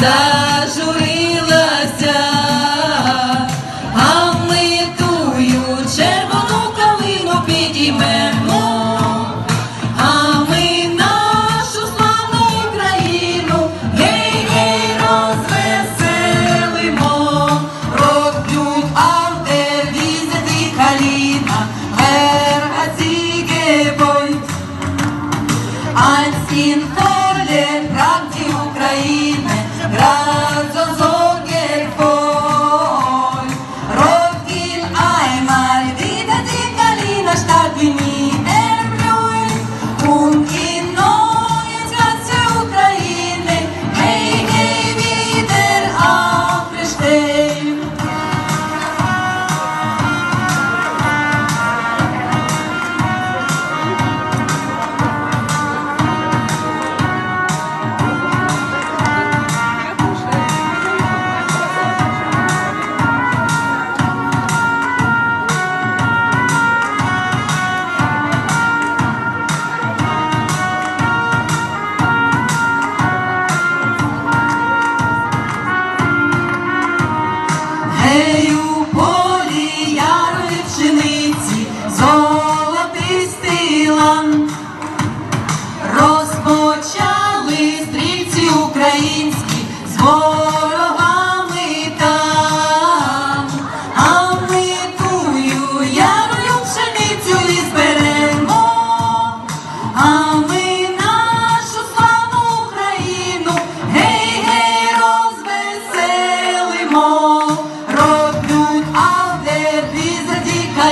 зажурилася, а ми тую підіймемо, а ми нашу славну Україну гей гей розвеселимо, роблю авте візити каліна, герга бой, а gostar de mim.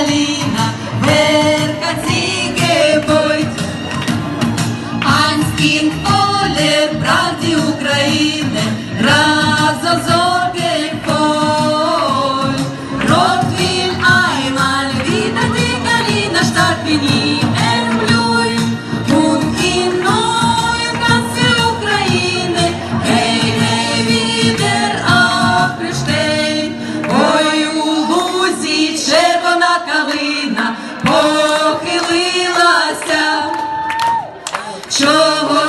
Каліна, веркаціге бойт. Анськін поле Çabuk.